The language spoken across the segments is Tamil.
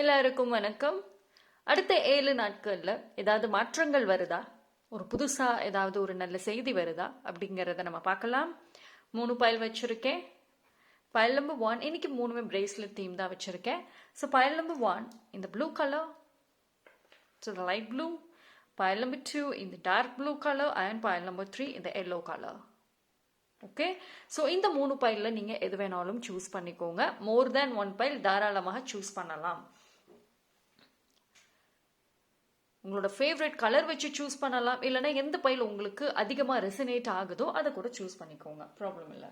எல்லாருக்கும் வணக்கம். அடுத்த ஏழு நாட்களில் ஏதாவது மாற்றங்கள் வருதா? ஒரு புதுசாக ஏதாவது ஒரு நல்ல செய்தி வருதா? அப்படிங்கிறத நம்ம பார்க்கலாம். மூணு பயல் வச்சுருக்கேன். பயல் நம்பர் ஒன் இன்னைக்கு மூணுமே பிரேஸ்லெட் தீம் தான் வச்சுருக்கேன். ஸோ பயல் நம்பர் ஒன் இந்த blue colour so the light blue pile number two இந்த dark blue colour and pile number three இந்த எல்லோ கலர் ஓகே ஸோ இந்த மூணு பைலில் நீங்கள் எது வேணாலும் சூஸ் பண்ணிக்கோங்க. மோர் தேன் ஒன் பைல் தாராளமாக சூஸ் பண்ணலாம். உங்களோட ஃபேவரட் கலர் வச்சு சூஸ் பண்ணலாம். இல்லைன்னா எந்த பையில் உங்களுக்கு அதிகமாக ரெசனேட் ஆகுதோ அதை கூட சூஸ் பண்ணிக்கோங்க. ப்ராப்ளம் இல்லை.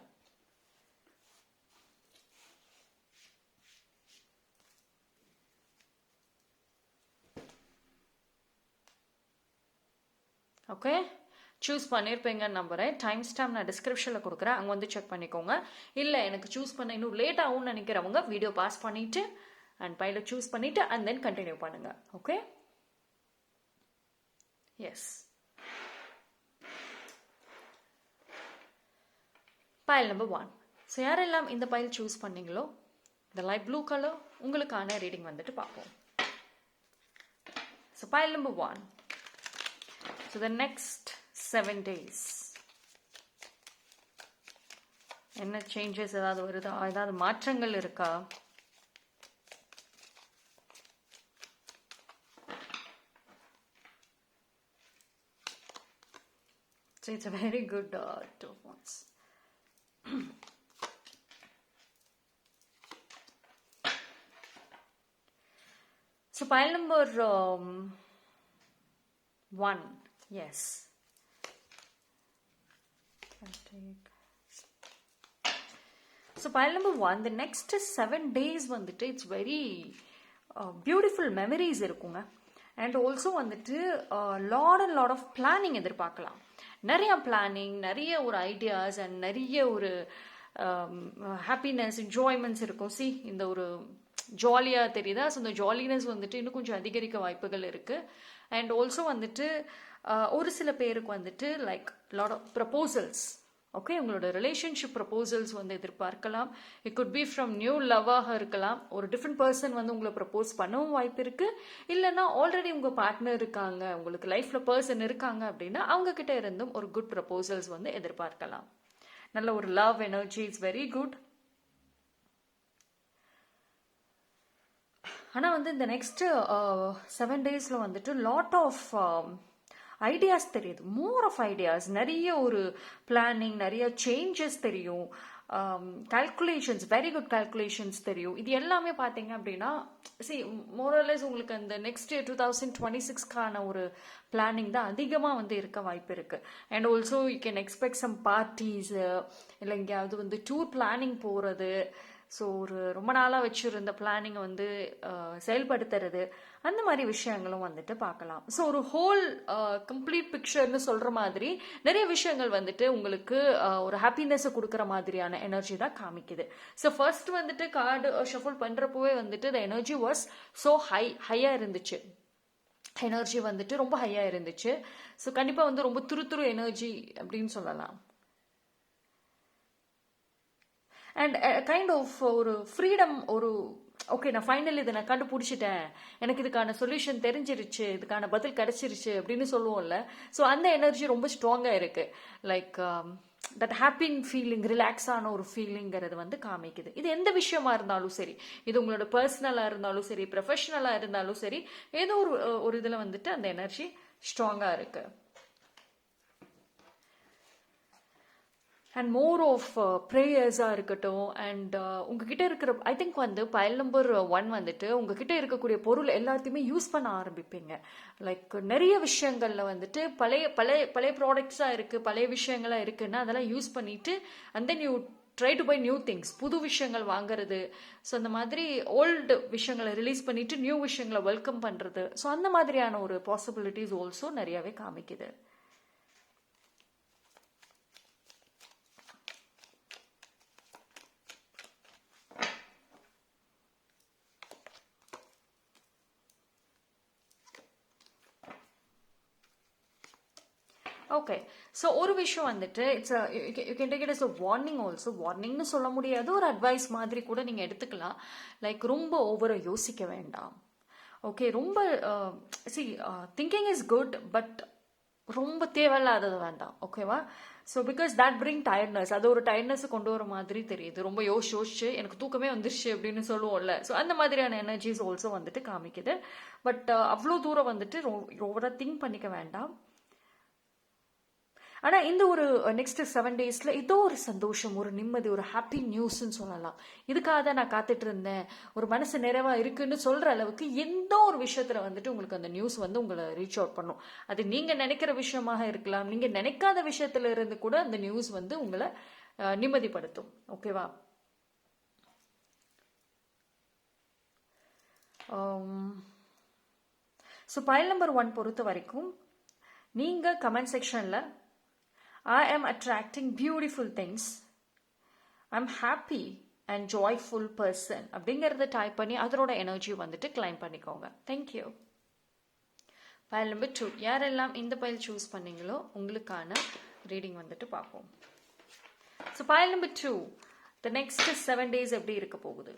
ஓகே சூஸ் பண்ணியிருப்பீங்கன்னு நம்புகிறேன் டைம் ஸ்டாம்ப் நான் டிஸ்கிரிப்ஷனில் கொடுக்குறேன். அங்கே வந்து செக் பண்ணிக்கோங்க. இல்லை எனக்கு சூஸ் பண்ண இன்னும் லேட் ஆகும்னு நினைக்கிறவங்க வீடியோ பாஸ் பண்ணிவிட்டு அண்ட் பைல சூஸ் பண்ணிவிட்டு அண்ட் தென் கண்டினியூ பண்ணுங்கள் okay yes pile number one so யாரெல்லாம் இந்த பைல் சூஸ் பண்ணீங்களோ இந்த லைட் ப்ளூ கலர் உங்களுக்கான ரீடிங் வந்துட்டு பார்ப்போம். So pile number one so the next seven days என்ன சேஞ்சஸ் ஏதாவது வருதா? ஏதாவது மாற்றங்கள் இருக்கா? So it's a very good uh, two of wands. so pile number um, one Yes. I'll take. So pile number one, the next seven days வந்துட்டு இட்ஸ் வெரி பியூட்டிஃபுல் மெமரிஸ் இருக்குங்க அண்ட் ஆல்சோ வந்துட்டு lot and lot of planning எதிர்பார்க்கலாம் நிறையா பிளானிங் நிறைய ஒரு ஐடியாஸ் அண்ட் நிறைய ஒரு um, ஹாப்பினஸ் என்ஜாய்மெண்ட்ஸ் இருக்கும். சி இந்த ஒரு ஜாலியாக தெரியுதா? ஸோ இந்த ஜாலினஸ் வந்துட்டு இன்னும் கொஞ்சம் அதிகரிக்க வாய்ப்புகள் இருக்குது அண்ட் ஆல்சோ வந்துட்டு uh, ஒரு சில பேருக்கு வந்துட்டு like lot of proposals okay உங்களோட ரிலேஷன்ஷிப் ப்ரப்போசல்ஸ் வந்து எதிர்பார்க்கலாம். It could be from new லவ்வாக இருக்கலாம். ஒரு டிஃப்ரெண்ட் பர்சன் வந்து உங்களை ப்ரப்போஸ் பண்ணவும் வாய்ப்பு இருக்குது இல்லைன்னா ஆல்ரெடி உங்கள் பார்ட்னர் இருக்காங்க. உங்களுக்கு லைஃப்பில் பர்சன் இருக்காங்க அப்படின்னா அவங்கக்கிட்ட இருந்தும் ஒரு குட் ப்ரப்போசல்ஸ் வந்து எதிர்பார்க்கலாம். நல்ல ஒரு love energy is very good ஆனால் வந்து இந்த நெக்ஸ்ட் செவன் டேஸில் வந்துட்டு லாட் ஆஃப் ஐடியாஸ் தெரியுது. மோர் ஆஃப் ஐடியாஸ் நிறைய ஒரு பிளானிங் நிறைய சேஞ்சஸ் தெரியும். கால்குலேஷன்ஸ் வெரி குட் கால்குலேஷன்ஸ் தெரியும். இது எல்லாமே பார்த்தீங்க அப்படின்னா சி மோரலஸ் உங்களுக்கு அந்த நெக்ஸ்ட் டூ தௌசண்ட் டுவெண்ட்டி சிக்ஸ்க்கான ஒரு பிளானிங் தான் அதிகமாக வந்து இருக்க வாய்ப்பு இருக்குது and also you can expect some parties இல்லை எங்கேயாவது வந்து டூர் பிளானிங் போகிறது ஸோ ஒரு ரொம்ப நாளாக வச்சுருந்த பிளானிங்கை வந்து செயல்படுத்துறது அந்த மாதிரி விஷயங்களும் வந்துட்டு பார்க்கலாம். ஸோ ஒரு ஹோல் கம்ப்ளீட் பிக்சர்னு சொல்கிற மாதிரி நிறைய விஷயங்கள் வந்துட்டு உங்களுக்கு ஒரு ஹாப்பினஸை கொடுக்குற மாதிரியான எனர்ஜி தான் காமிக்குது. ஸோ ஃபர்ஸ்ட் வந்துட்டு கார்டு ஷஃபுல் பண்ணுறப்போவே வந்துட்டு the energy was so high ஹையாக இருந்துச்சு. எனர்ஜி வந்துட்டு ரொம்ப ஹையாக இருந்துச்சு. ஸோ கண்டிப்பாக வந்து ரொம்ப துரு துரு எனர்ஜி அப்படின்னு சொல்லலாம். அண்ட் கைண்ட் ஆஃப் ஒரு ஃப்ரீடம் ஒரு ஓகே நான் ஃபைனல் இதை நான் கண்டுபிடிச்சிட்டேன். எனக்கு இதுக்கான சொல்யூஷன் தெரிஞ்சிருச்சு இதுக்கான பதில் கிடச்சிருச்சு அப்படின்னு சொல்லுவோம்ல. ஸோ அந்த எனர்ஜி ரொம்ப ஸ்ட்ராங்காக இருக்குது லைக் தட் ஹாப்பிங் ஃபீலிங் ரிலாக்ஸான ஒரு ஃபீலிங்கிறது வந்து காமிக்குது. இது எந்த விஷயமா இருந்தாலும் சரி இது உங்களோட பர்சனலாக இருந்தாலும் சரி ப்ரொஃபஷனலாக இருந்தாலும் சரி ஏதோ ஒரு ஒரு இதில் வந்துட்டு அந்த எனர்ஜி ஸ்ட்ராங்காக இருக்குது அண்ட் மோர் ஆஃப் ப்ரேயர்ஸாக இருக்கட்டும் அண்ட் uh, உங்ககிட்ட இருக்கிற ஐ திங்க் வந்து பயல் நம்பர் ஒன் வந்துட்டு உங்ககிட்ட இருக்கக்கூடிய பொருள் எல்லாத்தையுமே யூஸ் பண்ண ஆரம்பிப்பீங்க. லைக் நிறைய விஷயங்களில் வந்துட்டு பழைய பழைய பழைய ப்ராடக்ட்ஸாக இருக்குது பழைய விஷயங்களாக இருக்குன்னா அதெல்லாம் யூஸ் பண்ணிட்டு and then you try to buy new things புது விஷயங்கள் வாங்குறது. ஸோ அந்த மாதிரி ஓல்டு விஷயங்களை ரிலீஸ் பண்ணிட்டு நியூ விஷயங்களை வெல்கம் பண்ணுறது ஸோ அந்த மாதிரியான ஒரு பாசிபிலிட்டிஸ் ஆல்சோ நிறையாவே காமிக்குது ஓகே ஸோ ஒரு விஷயம் வந்துட்டு it's you can take it is a warning also வார்னிங்னு சொல்ல முடியாது ஒரு அட்வைஸ் மாதிரி கூட நீங்கள் எடுத்துக்கலாம். லைக் ரொம்ப ஓவரை யோசிக்க வேண்டாம். ஓகே ரொம்ப சி திங்கிங் இஸ் குட் பட் ரொம்ப தேவையில்லாதது வேண்டாம். ஓகேவா so because that bring tiredness அது ஒரு டயர்ட்னஸ் கொண்டு வர மாதிரி தெரியுது. ரொம்ப யோசிச்சு யோசிச்சு எனக்கு தூக்கமே வந்துருச்சு அப்படின்னு சொல்லுவோம்ல. ஸோ அந்த மாதிரியான எனர்ஜிஸ் ஆல்சோ வந்துட்டு காமிக்குது. பட் uh, அவ்வளோ தூரம் வந்துட்டு ஓவராக திங்க் பண்ணிக்க வேண்டாம். ஆனால் இந்த ஒரு நெக்ஸ்ட் செவன் டேஸில் ஏதோ ஒரு சந்தோஷம் ஒரு நிம்மதி ஒரு ஹாப்பி நியூஸ்ன்னு சொல்லலாம். இதுக்காக தான் நான் காத்துட்டு இருந்தேன். ஒரு மனசு நிறைவாக இருக்குன்னு சொல்கிற அளவுக்கு எந்த ஒரு விஷயத்தில் வந்துட்டு உங்களுக்கு அந்த நியூஸ் வந்து உங்களை ரீச் அவுட் பண்ணும். அது நீங்கள் நினைக்கிற விஷயமாக இருக்கலாம். நீங்கள் நினைக்காத விஷயத்துல இருந்து கூட அந்த நியூஸ் வந்து உங்களை நிம்மதிப்படுத்தும். ஓகேவா ஸோ பைல் நம்பர் ஒன் பொறுத்த வரைக்கும் நீங்கள் கமெண்ட் செக்ஷனில் I am attracting beautiful things I'm happy and joyful person அப்படிங்கிறத டைப் பண்ணி அதனோட எனர்ஜி வந்துட்டு கிளைம் பண்ணிக்கோங்க. தேங்க்யூ ஃபைல் நம்பர் டூ யாரெல்லாம் இந்த பயில் சூஸ் பண்ணீங்களோ உங்களுக்கான ரீடிங் வந்துட்டு பார்ப்போம். So pile number two the next seven days எப்படி இருக்க போகுது?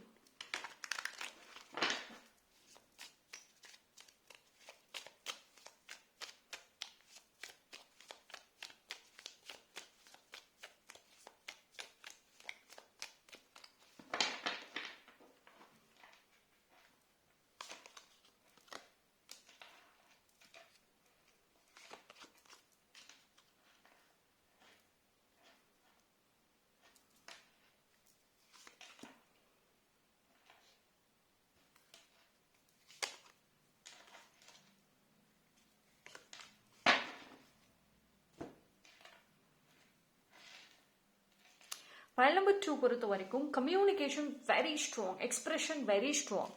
ஃபைல் நம்பர் டூ பொறுத்த வரைக்கும் communication very strong expression very strong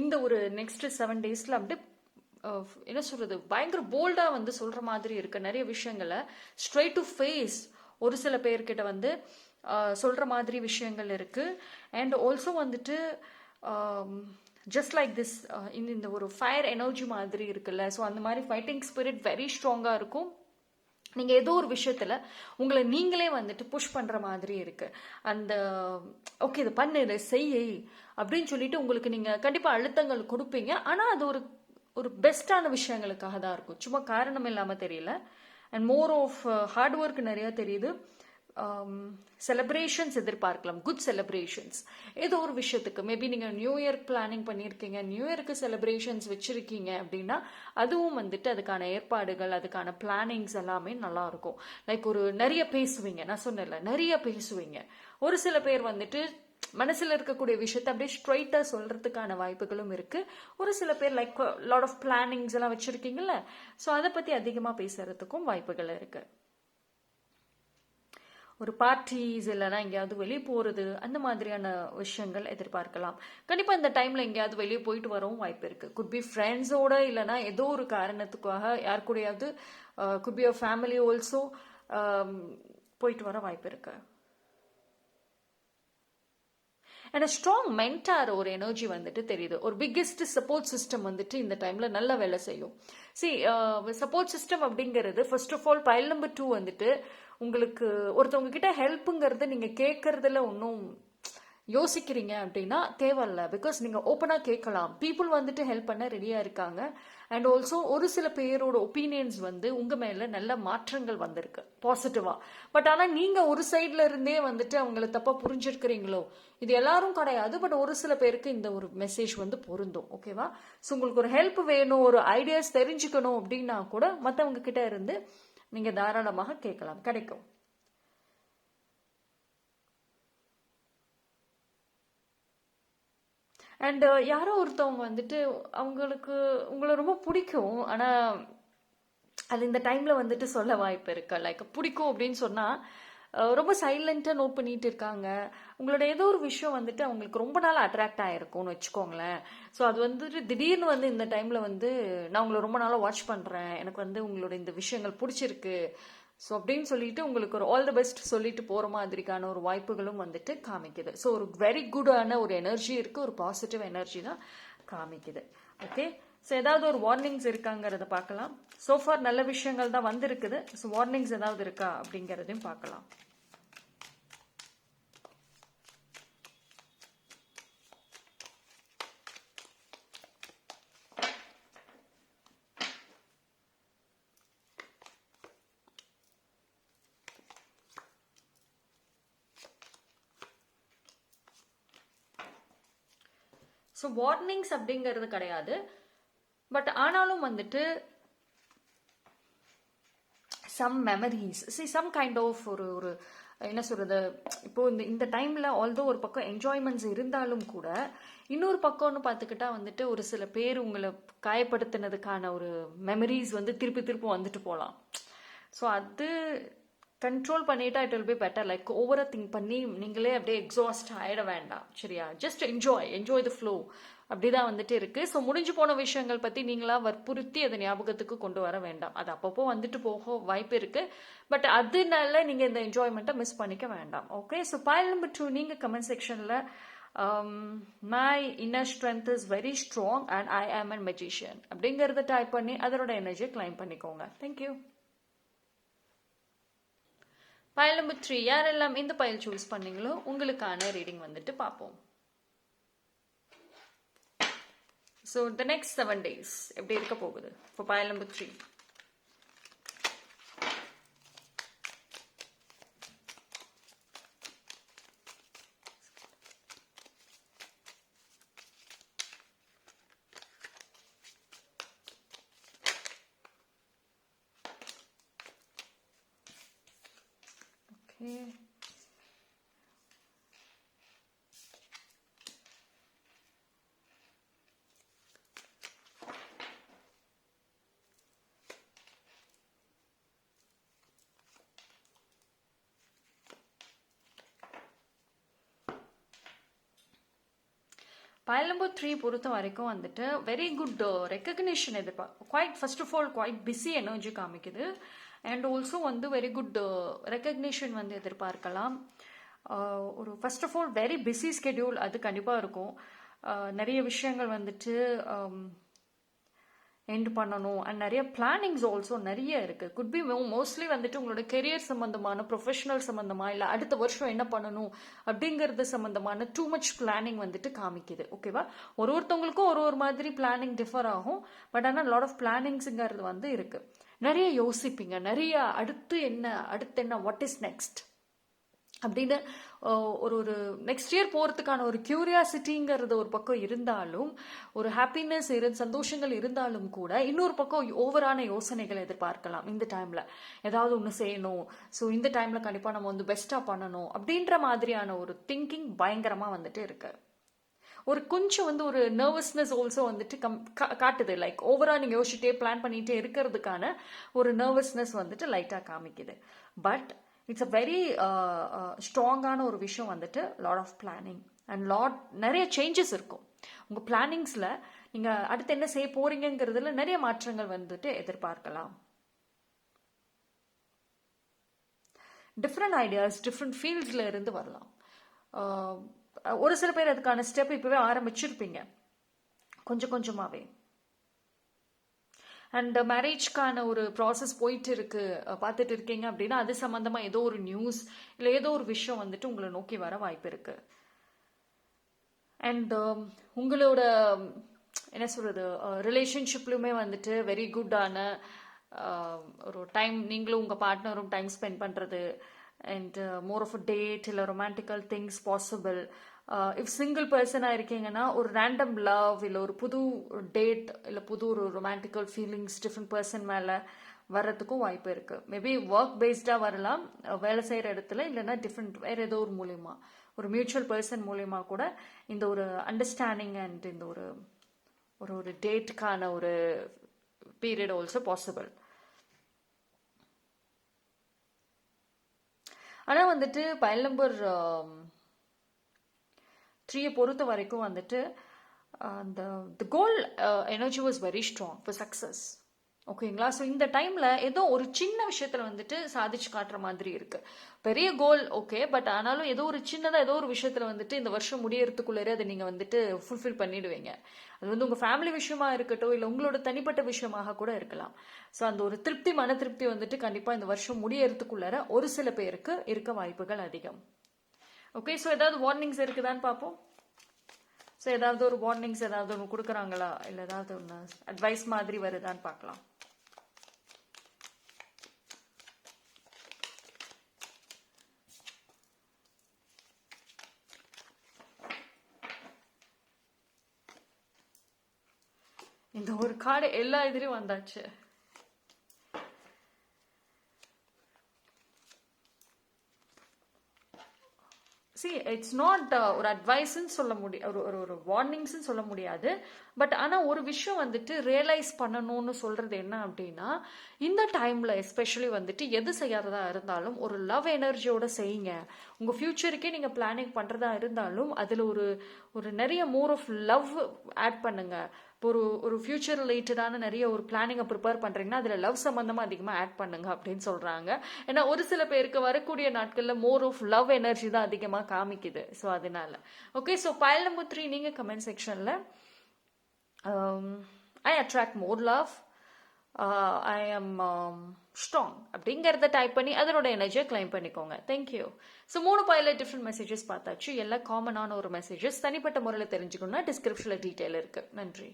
இந்த ஒரு நெக்ஸ்ட் செவன் டேஸில் அப்படியே என்ன சொல்றது பயங்கர போல்டாக வந்து சொல்ற மாதிரி இருக்கு. நிறைய விஷயங்களை ஸ்ட்ரைட் டு ஃபேஸ் ஒரு சில பேர்கிட்ட வந்து சொல்கிற சொல்ற மாதிரி விஷயங்கள் இருக்கு. அண்ட் ஆல்சோ வந்துட்டு ஜஸ்ட் லைக் திஸ் இந்த ஒரு ஃபயர் எனர்ஜி மாதிரி இருக்குல்ல. ஸோ அந்த மாதிரி ஃபைட்டிங் ஸ்பிரிட் வெரி ஸ்ட்ராங்காக இருக்கும். நீங்கள் ஏதோ ஒரு விஷயத்தில் உங்களை நீங்களே வந்துட்டு புஷ் பண்ணுற மாதிரி இருக்குது அந்த ஓகே இதை பண்ணு இதை செய் அப்படின்னு சொல்லிட்டு உங்களுக்கு நீங்கள் கண்டிப்பாக அழுத்தங்கள் கொடுப்பீங்க. ஆனால் அது ஒரு ஒரு பெஸ்டான விஷயங்களுக்காக தான் இருக்கும். சும்மா காரணம் இல்லாமல் தெரியல. And more of hard work நிறையா தெரியுது. Um, செலிப்ரேஷன்ஸ் எதிர்பார்க்கலாம். குட் செலிப்ரேஷன்ஸ் ஏதோ ஒரு விஷயத்துக்கு மேபி நீங்கள் நியூ இயர் பிளானிங் பண்ணியிருக்கீங்க நியூ இயருக்கு செலிப்ரேஷன்ஸ் வச்சுருக்கீங்க அப்படின்னா அதுவும் வந்துட்டு அதுக்கான ஏற்பாடுகள் அதுக்கான பிளானிங்ஸ் எல்லாமே நல்லாயிருக்கும். லைக் ஒரு நிறைய பேசுவீங்க நான் சொன்னேன்ல நிறைய பேசுவீங்க. ஒரு சில பேர் வந்துட்டு மனசில் இருக்கக்கூடிய விஷயத்தை அப்படியே ஸ்ட்ரைட்டாக சொல்கிறதுக்கான வாய்ப்புகளும் இருக்குது ஒரு சில பேர் லைக் லாட் ஆஃப் பிளானிங்ஸ் எல்லாம் வச்சுருக்கீங்கள ஸோ அதை பற்றி அதிகமாக பேசுறதுக்கும் வாய்ப்புகள் இருக்குது ஒரு பார்ட்டிஸ் இல்லைன்னா எங்கேயாவது வெளியே போகிறது அந்த மாதிரியான விஷயங்கள் எதிர்பார்க்கலாம். கண்டிப்பாக இந்த டைமில் எங்கேயாவது வெளியே போயிட்டு வரவும் வாய்ப்பு இருக்குது குட் பி ஃப்ரெண்ட்ஸோட இல்லைன்னா ஏதோ ஒரு காரணத்துக்காக யார் கூடயாவது could be a family also போயிட்டு வர வாய்ப்பு இருக்கு. அண்ட் அ ஸ்ட்ராங் மென்டார் ஒரு எனர்ஜி வந்துட்டு தெரியுது. ஒரு பிக்கெஸ்ட் சப்போர்ட் சிஸ்டம் வந்துட்டு இந்த டைம்ல நல்ல வேலை செய்யும். சி சப்போர்ட் சிஸ்டம் அப்படிங்கிறது first of all pile number two வந்துட்டு உங்களுக்கு ஒருத்தவங்க கிட்ட ஹெல்ப்புங்கிறது நீங்கள் கேட்கறதுல ஒன்றும் யோசிக்கிறீங்க அப்படின்னா தேவையில்ல. பிகாஸ் நீங்கள் ஓப்பனாக கேட்கலாம். பீப்புள் வந்துட்டு ஹெல்ப் பண்ண ரெடியாக இருக்காங்க. அண்ட் ஆல்சோ ஒரு சில பேரோட ஒப்பீனியன்ஸ் வந்து உங்கள் மேலே நல்ல மாற்றங்கள் வந்திருக்கு. பாசிட்டிவாக பட் ஆனால் நீங்கள் ஒரு சைடில் இருந்தே வந்துட்டு அவங்கள தப்பாக புரிஞ்சிருக்கிறீங்களோ? இது எல்லாரும் கிடையாது. பட் ஒரு சில பேருக்கு இந்த ஒரு மெசேஜ் வந்து பொருந்தும். ஓகேவா ஸோ உங்களுக்கு ஒரு ஹெல்ப் வேணும் ஒரு ஐடியாஸ் தெரிஞ்சுக்கணும் அப்படின்னா கூட மற்றவங்க கிட்ட இருந்து நீங்க தாராளமாக கேட்கலாம். கிடைக்கும். அண்ட் uh, யாரோ ஒருத்தவங்க வந்துட்டு அவங்களுக்கு உங்களை ரொம்ப பிடிக்கும். ஆனா அது இந்த டைம்ல வந்துட்டு சொல்ல வாய்ப்பு இருக்கு? லைக் பிடிக்கும் அப்படின்னு சொன்னா ரொம்ப சைலண்ட்டாக நோட் பண்ணிட்டு இருக்காங்க. உங்களோட ஏதோ ஒரு விஷயம் வந்துட்டு அவங்களுக்கு ரொம்ப நாள் அட்ராக்ட் ஆகிருக்கும்னு வச்சுக்கோங்களேன். ஸோ அது வந்துட்டு திடீர்னு வந்து இந்த டைமில் வந்து நான் உங்களை ரொம்ப நாளாக வாட்ச் பண்ணுறேன் எனக்கு வந்து உங்களோட இந்த விஷயங்கள் பிடிச்சிருக்கு. ஸோ அப்படின்னு சொல்லிட்டு உங்களுக்கு ஒரு ஆல் த பெஸ்ட் சொல்லிட்டு போகிற மாதிரிக்கான ஒரு வாய்ப்புகளும் வந்துட்டு காமிக்குது. ஸோ ஒரு வெரி குடான ஒரு எனர்ஜி இருக்குது ஒரு பாசிட்டிவ் எனர்ஜி தான் காமிக்குது. ஓகே ஸோ ஏதாவது ஒரு வார்னிங்ஸ் இருக்காங்கிறத பார்க்கலாம். சோஃபார் நல்ல விஷயங்கள் தான் வந்திருக்குது. ஸோ வார்னிங்ஸ் ஏதாவது இருக்கா அப்படிங்கிறதையும் பார்க்கலாம். ஸோ வார்னிங்ஸ் அப்படிங்கிறது கிடையாது. பட் ஆனாலும் வந்துட்டு சம் மெமரிஸ் சி சம் கைண்ட் ஆஃப் ஒரு ஒரு என்ன சொல்றது இப்போ இந்த இந்த டைம்ல ஆல்தோ ஒரு பக்கம் என்ஜாய்மெண்ட்ஸ் இருந்தாலும் கூட இன்னொரு பக்கம்னு பார்த்துக்கிட்டா வந்துட்டு ஒரு சில பேர் உங்களை காயப்படுத்தினதுக்கான ஒரு மெமரிஸ் வந்து திருப்பி திருப்பி வந்துட்டு போகலாம் ஸோ அது கண்ட்ரோல் பண்ணிட்டா it will be better like ஓவராக திங்க் பண்ணி நீங்களே அப்படியே எக்ஸாஸ்ட் ஆயிட வேண்டாம். சரியா? Just enjoy enjoy the flow அப்படிதான் வந்துட்டு இருக்கு. ஸோ முடிஞ்சு போன விஷயங்கள் பத்தி நீங்களா வற்புறுத்தி அதை ஞாபகத்துக்கு கொண்டு வர வேண்டாம். அது அப்பப்போ வந்துட்டு போக வாய்ப்பு இருக்கு. பட் அதனால நீங்க இந்த என்ஜாய்மெண்ட்டை மிஸ் பண்ணிக்க வேண்டாம். Okay so pile number two நீங்க கமெண்ட் செக்ஷன்ல my inner strength is very strong and I am an magician அப்படிங்கறத டைப் பண்ணி அதனோட எனர்ஜியை கிளைம் பண்ணிக்கோங்க. தேங்க்யூ பயல் நம்பர் த்ரீ யாரெல்லாம் இந்த பயல் சூஸ் பண்ணீங்களோ உங்களுக்கான ரீடிங் வந்துட்டு பார்ப்போம். So the next seven days எப்படி இருக்க போகுது? இப்போ பயல் நம்பர் த்ரீ பயல் நம்பர் த்ரீ பொறுத்த வரைக்கும் வந்துட்டு very good recognition எதிர்பார் quite first of all quite busy energy காமிக்குது. அண்ட் ஆல்சோ வந்து வெரி குட் ரெக்கக்னிஷன் வந்து எதிர்பார்க்கலாம். Uh, ஒரு first of all very busy schedule அது கண்டிப்பாக இருக்கும். Uh, நிறைய விஷயங்கள் வந்துட்டு um, எண்ட் பண்ணணும். அண்ட் நிறைய பிளானிங்ஸ் ஆல்சோ நிறைய இருக்குது குட் பி மோஸ்ட்லி வந்துட்டு உங்களோட கெரியர் சம்மந்தமான ப்ரொஃபஷனல் சம்மந்தமாக இல்லை அடுத்த வருஷம் என்ன பண்ணணும் அப்படிங்கிறது சம்மந்தமான டூ மச் பிளானிங் வந்துட்டு காமிக்குது. ஓகேவா ஒரு ஒருத்தவங்களுக்கும் ஒரு ஒரு மாதிரி பிளானிங் டிஃபர் ஆகும். பட் ஆனால் லாட் ஆஃப் பிளானிங்ஸுங்கிறது வந்து இருக்குது நிறைய யோசிப்பீங்க. நிறைய அடுத்து என்ன அடுத்து என்ன வாட் இஸ் நெக்ஸ்ட் அப்படின்னு ஒரு ஒரு நெக்ஸ்ட் இயர் போகிறதுக்கான ஒரு கியூரியாசிட்டிங்கிறது ஒரு பக்கம் இருந்தாலும் ஒரு ஹாப்பினஸ் இரு சந்தோஷங்கள் இருந்தாலும் கூட இன்னொரு பக்கம் ஓவரான யோசனைகளை எதிர்பார்க்கலாம் இந்த டைமில் ஏதாவது ஒன்று செய்யணும். ஸோ இந்த டைமில் கண்டிப்பாக நம்ம வந்து பெஸ்ட்டாக பண்ணணும் அப்படின்ற மாதிரியான ஒரு திங்கிங் பயங்கரமாக வந்துட்டு இருக்கு. ஒரு கொஞ்சம் வந்து ஒரு நர்வஸ்னஸ் ஆல்சோ வந்துட்டு கம் கா- காட்டுது. லைக் ஓவரா நீங்கள் யோசிச்சுட்டே பிளான் பண்ணிகிட்டே இருக்கிறதுக்கான ஒரு நர்வஸ்னஸ் வந்துட்டு லைட்டாக காமிக்குது. பட் இட்ஸ் அ வெரி ஸ்ட்ராங்கான ஒரு விஷயம் வந்துட்டு lot of planning and lot நிறைய சேஞ்சஸ் இருக்கும். உங்கள் பிளானிங்ஸில் நீங்கள் அடுத்து என்ன செய்ய போறீங்கங்கிறதுல நிறைய மாற்றங்கள் வந்துட்டு எதிர்பார்க்கலாம். டிஃப்ரெண்ட் ஐடியாஸ் டிஃப்ரெண்ட் ஃபீல்ட்ஸ்ல இருந்து வரலாம். ஒரு சில பேர் அதுக்கான ஸ்டெப் இப்பவே ஆரம்பிச்சிருப்பீங்க. கொஞ்சம் கொஞ்சமாகவே அண்ட் மேரேஜ்க்கான ஒரு ப்ராசஸ் போயிட்டு இருக்கு பார்த்துட்டு இருக்கீங்க அப்படின்னா அது சம்மந்தமாக ஏதோ ஒரு நியூஸ் இல்லை ஏதோ ஒரு விஷயம் வந்துட்டு உங்களை நோக்கி வர வாய்ப்பு இருக்கு. அண்ட் um, உங்களோட um, என்ன சொல்கிறது ரிலேஷன்ஷிப்லையுமே வந்துட்டு வெரி குட்டான ஒரு டைம் நீங்களும் உங்கள் பார்ட்னரும் டைம் ஸ்பெண்ட் பண்ணுறது and more of a date இல்லை romantical things possible if single பர்சனாக இருக்கீங்கன்னா ஒரு ரேண்டம் லவ் இல்லை ஒரு புது டேட் இல்லை புது ஒரு ரொமான்டிக்கல் ஃபீலிங்ஸ் டிஃப்ரெண்ட் பர்சன் மேலே வர்றதுக்கும் வாய்ப்பு இருக்குது மேபி ஒர்க் பேஸ்டாக வரலாம் வேலை செய்கிற இடத்துல இல்லைன்னா டிஃப்ரெண்ட் வேறு ஏதோ ஒரு மூலியமா. ஒரு மியூச்சுவல் பர்சன் மூலியமா கூட இந்த ஒரு அண்டர்ஸ்டாண்டிங் அண்ட் இந்த ஒரு ஒரு ஒரு டேட்டுக்கான ஒரு பீரியட் ஆல்சோ பாசிபிள் ஆனால் வந்துட்டு பயல் நம்பர் த்ரீயை பொறுத்த வரைக்கும் வந்துட்டு அந்த the goal energy was very strong for success ஓகேங்களா ஸோ இந்த டைமில் ஏதோ ஒரு சின்ன விஷயத்தில் வந்துட்டு சாதிச்சு காட்டுற மாதிரி இருக்குது பெரிய கோல் ஓகே பட் ஆனாலும் ஏதோ ஒரு சின்னதாக ஏதோ ஒரு விஷயத்தில் வந்துட்டு இந்த வருஷம் முடியறதுக்குள்ளே அதை நீங்கள் வந்துட்டு ஃபுல்ஃபில் பண்ணிடுவீங்க. அது வந்து உங்கள் ஃபேமிலி விஷயமா இருக்கட்டும் இல்லை உங்களோட தனிப்பட்ட விஷயமாக கூட இருக்கலாம். ஸோ அந்த ஒரு திருப்தி மன திருப்தி வந்துட்டு கண்டிப்பாக இந்த வருஷம் முடியறதுக்குள்ளார ஒரு சில பேருக்கு இருக்க வாய்ப்புகள் அதிகம். ஓகே ஸோ ஏதாவது வார்னிங்ஸ் இருக்குதான்னு பார்ப்போம். ஸோ ஏதாவது ஒரு வார்னிங்ஸ் ஏதாவது ஒன்று கொடுக்குறாங்களா? இல்லை ஏதாவது ஒன்று அட்வைஸ் மாதிரி வருதான்னு பார்க்கலாம். இந்த ஒரு கார்டு எல்லா இதுலேயும் வந்தாச்சு. சி இட்ஸ் நாட் ஒரு அட்வைஸ்ன்னு சொல்ல முடியும் ஒரு ஒரு ஒரு வார்னிங்ஸ்னு சொல்ல முடியாது. பட் ஆனால் ஒரு விஷயம் வந்துட்டு ரியலைஸ் பண்ணணும்னு சொல்கிறது என்ன அப்படின்னா இந்த டைமில் எஸ்பெஷலி வந்துட்டு எது செய்யறதா இருந்தாலும் ஒரு லவ் எனர்ஜியோட செய்யுங்க. உங்கள் ஃப்யூச்சருக்கே நீங்கள் பிளானிங் பண்ணுறதா இருந்தாலும் அதில் ஒரு ஒரு நிறைய மோர் ஆஃப் லவ் ஆட் பண்ணுங்கள் இப்போ ஒரு ஒரு ஃபியூச்சர் ரிலேட்டடான நிறைய ஒரு பிளானிங்கை ப்ரிப்பேர் பண்ணுறீங்கன்னா அதில் லவ் சம்மந்தமாக அதிகமாக ஆட் பண்ணுங்க அப்படின்னு சொல்கிறாங்க ஏன்னா ஒரு சில பேருக்கு வரக்கூடிய நாட்களில் மோர் ஆஃப் லவ் எனர்ஜி தான் அதிகமாக காமிக்குது. ஸோ அதனால. ஓகே ஸோ பயல் நம்பர் த்ரீ நீங்கள் கமெண்ட் செக்ஷனில் I attract more love I am strong அப்படிங்கிறத டைப் பண்ணி அதனோட எனர்ஜியை கிளைம் பண்ணிக்கோங்க. தேங்க்யூ ஸோ மூணு பயில டிஃப்ரெண்ட் மெசேஜஸ் பார்த்தாச்சு. எல்லாம் காமனான ஒரு மெசேஜஸ் தனிப்பட்ட முறையில் தெரிஞ்சுக்கணும்னா டிஸ்கிரிப்ஷனில் டீட்டெயில் இருக்குது நன்றி.